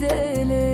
deli